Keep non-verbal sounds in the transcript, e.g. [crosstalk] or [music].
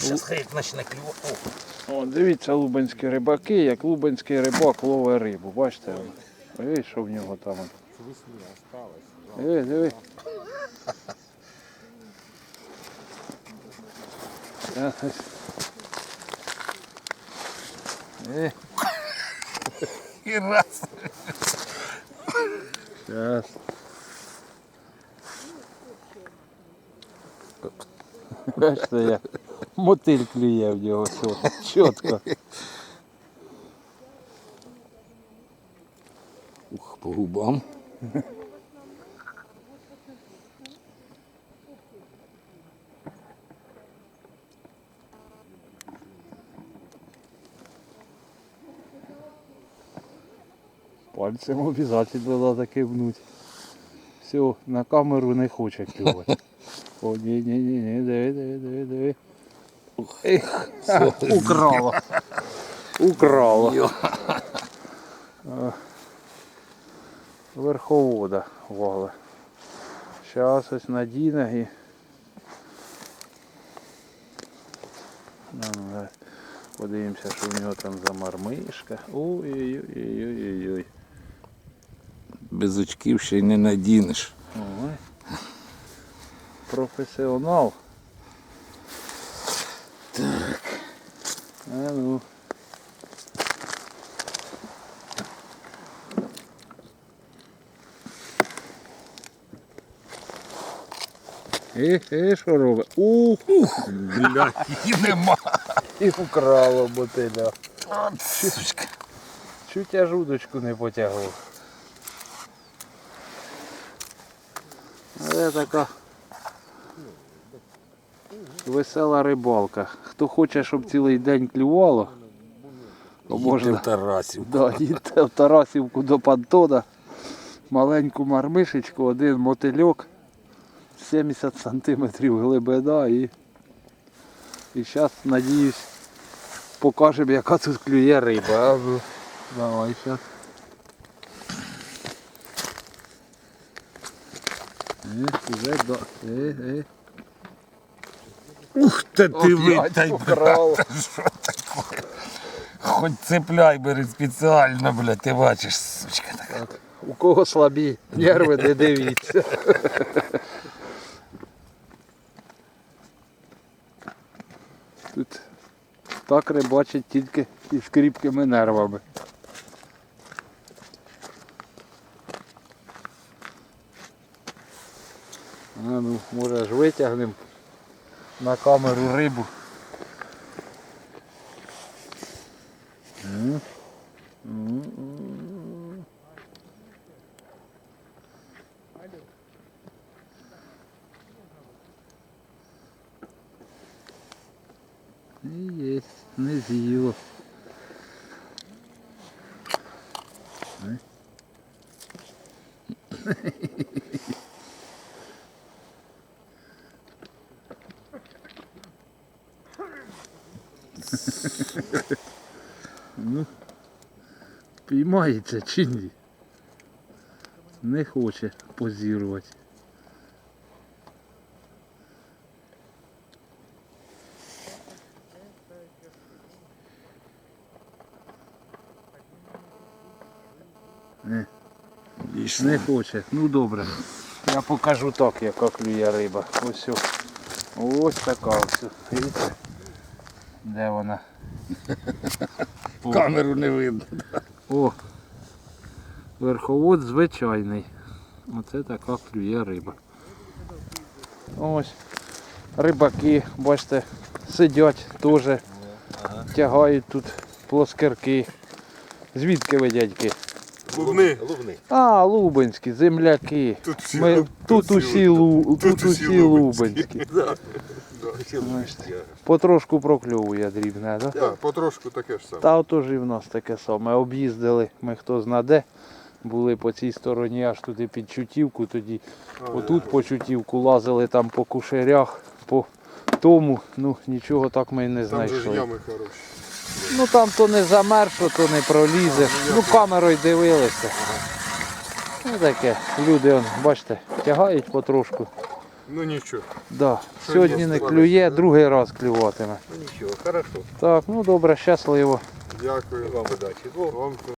Зараз хай почне клювати. О, дивіться, лубенські рибаки, як лубенський рибак ловить рибу. Бачите? Ой, що в нього там. Диви, диви. І раз. Зараз. Бачите, як мотиль клює в нього чот- чітко. Ух, по губам. Пальцем обов'язково треба таки внуть. Все, на камеру не хоче клювати. [laughs] О, ні, ні, ні, ні, диви, диви, диви, диви. Ех, украло. Украло. Верховода вали. Зараз ось надіне і. Ну, Подивимося, що в нього там за мармишка. Ой-ой-ой-ой-ой-ой. Без очків ще й не надінеш. Ой. Професіонал. А ну. Е, е, що робить? Ух, Блядь, її нема. і вкрало мотиля. От, сучка. Чуть я жудочку не потягував. Але така весела рибалка. Хто хоче, щоб цілий день клювало, то Їдьте можна в Тарасів. да, їдьте в Тарасівку до Пантона, маленьку мармишечку, один мотильок, 70 сантиметрів глибина і, і зараз, надіюсь, покажемо, яка тут клює риба. Ну, Давай зараз. Е, вже до. Е, е. Ух ти ти ви, Опять та й украло. [laughs] що таке? Хоч цепляй бери спеціально, блядь, ти бачиш, сучка така. Так. У кого слабі нерви, не дивіться. Тут так рибачить тільки із кріпкими нервами. А ну, може ж витягнемо на камеру рибу. М. М, м. І є, не з'їло. Е. Ну, піймається чи ні? Не хоче позірувати. Не, не хоче. Ну добре. Я покажу так, яка клює риба. Ось. Ось така ось. Видите? Де вона? [laughs] камеру не видно. О, верховод звичайний. Оце така клює риба. Ось. Рибаки, бачите, сидять теж, тягають тут плоскирки. Звідки ви дядьки? Лубни. Лубни. А, лубенські, земляки. Тут всі, Ми, луб- тут, всі усі, луб- лу, тут усі лубенські. Да. Да, всі лубенські. Потрошку прокльовує дрібне, так? Да, потрошку таке ж саме. Та отож і в нас таке саме. Об'їздили, ми хто знаде, були по цій стороні аж туди під Чутівку, тоді отут по Чутівку лазили там по кушерях, по тому, ну нічого так ми й не Там же ж знайшли. ями хороші. Ну там то не замерзло, то не пролізе. Ну камерою дивилися. Ну таке, люди, он, бачите, тягають потрошку. Ну нічого. Да. Що Сьогодні не слава клює, другий раз клюватиме. Ну нічого, хорошо. Так, ну добре, щасливо. Дякую. Вам удачі. Вам